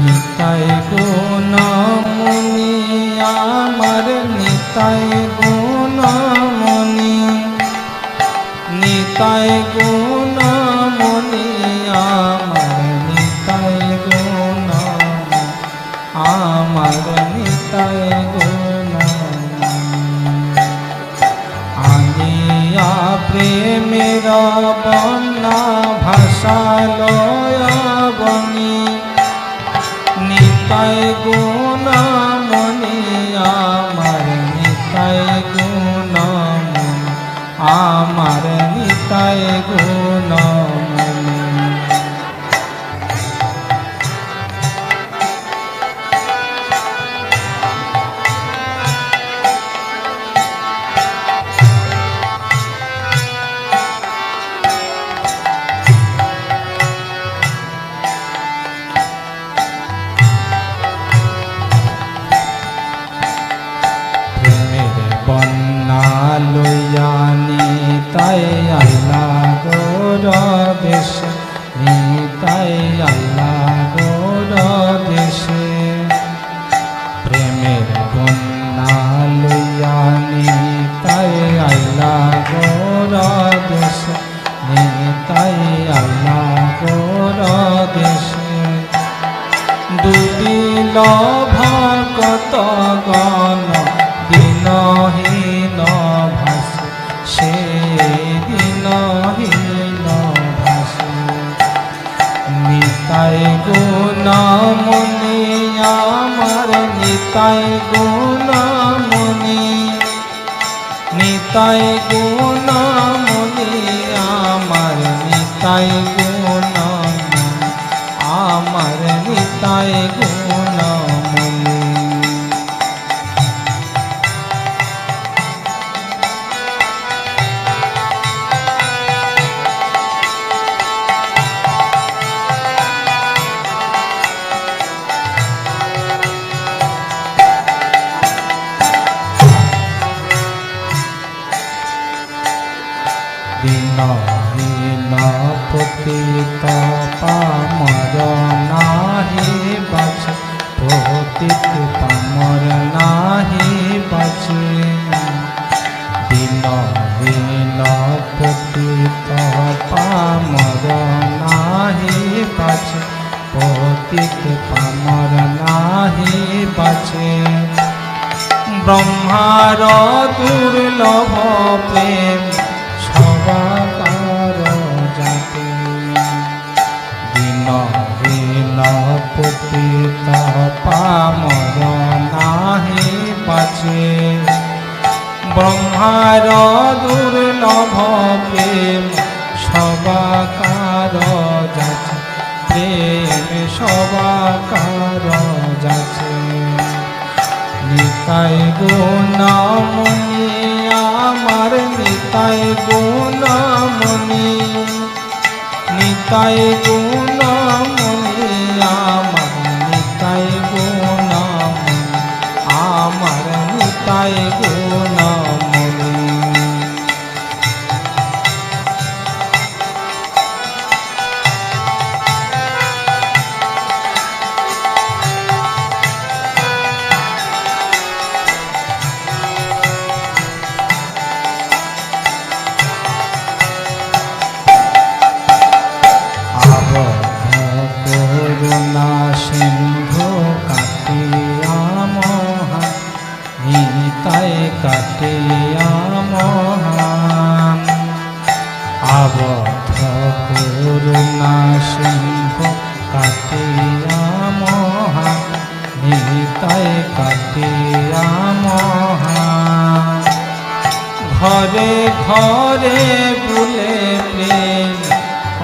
নিতাই গুণমণি আমার নিতাই গুণমণি নিতাই গুণমণি আমার নিতাই গুণ আমার নিতাই আনিয়া প্রেমের বন্যা ভাষালয় নিতাই গুণমণি আমার নিতাই গুণমণি আমার নিতাই গুণমণি ভকত গণ দিনহীন ভাসে, সে দিনহীন ভাসে। নিতাই গুণমণি আমার নিতাই গুণমণি নিতাই গুণমণি আমার নিতাই দিনহীন পতিত পামর নাহি বাছে পতিত পামর নাহি বাছে দিনহীন পতিত পামর নাহি বাছে পতিত পামর নাহি বাছে ব্রহ্মার দুর্লভ প্রেম ব্রহ্মার দুর্লভ প্রেম, সবাকার যাচ্ছে প্রেম সবাকার যাচ্ছে নিতাই গুণমণি, আমার নিতাই গুণমণি। নিতাই গুণমণি সিন্ধু কাটিয়া মহা নিতাই কাটিয়া মহান ঘরে ঘরে বুলে প্রেম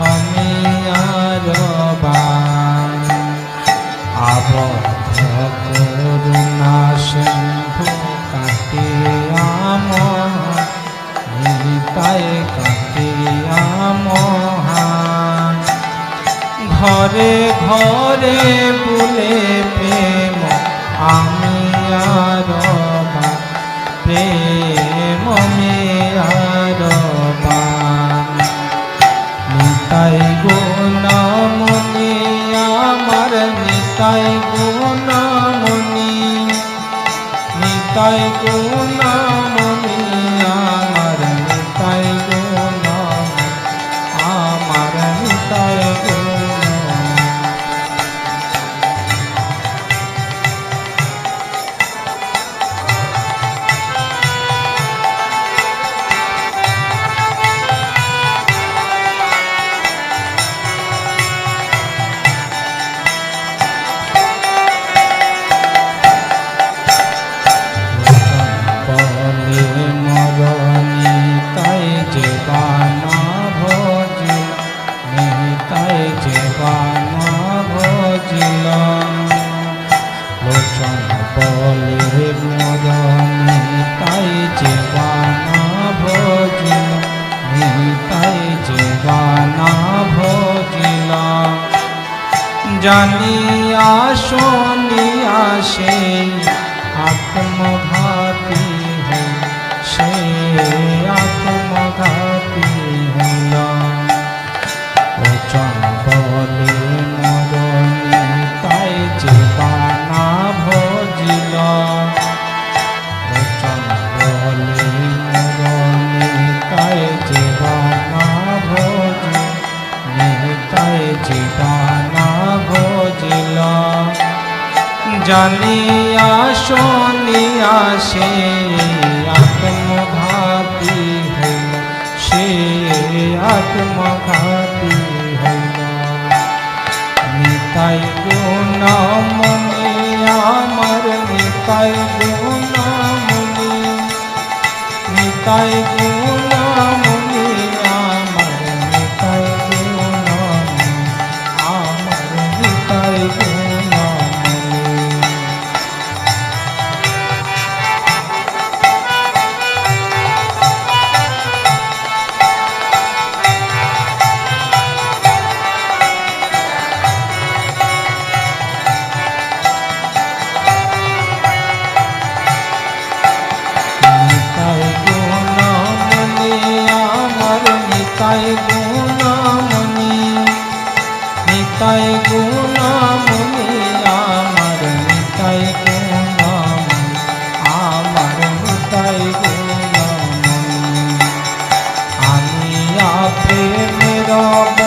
আমি আর আবদ্ধ করুণা ঘরে ঘরে বলে প্রেম, আমি আর প্রেম মেয়ার নিতাই গুণমণি আমার নিতাই গুণমণি নিতাই না বলে মদন তাই যে বানা ভজিল তাই যে বানা ভজিল। জানি আসনি আসে আত্মভা ঠিকানা ভজিল। জানিয়া শুনিয়া সে আত্মঘাতি হইল সে আত্মঘাতি হইল নিতাই গুণ মনিয়া মর নিতাই গুণ মনি নিতাই গুণ প্রেমের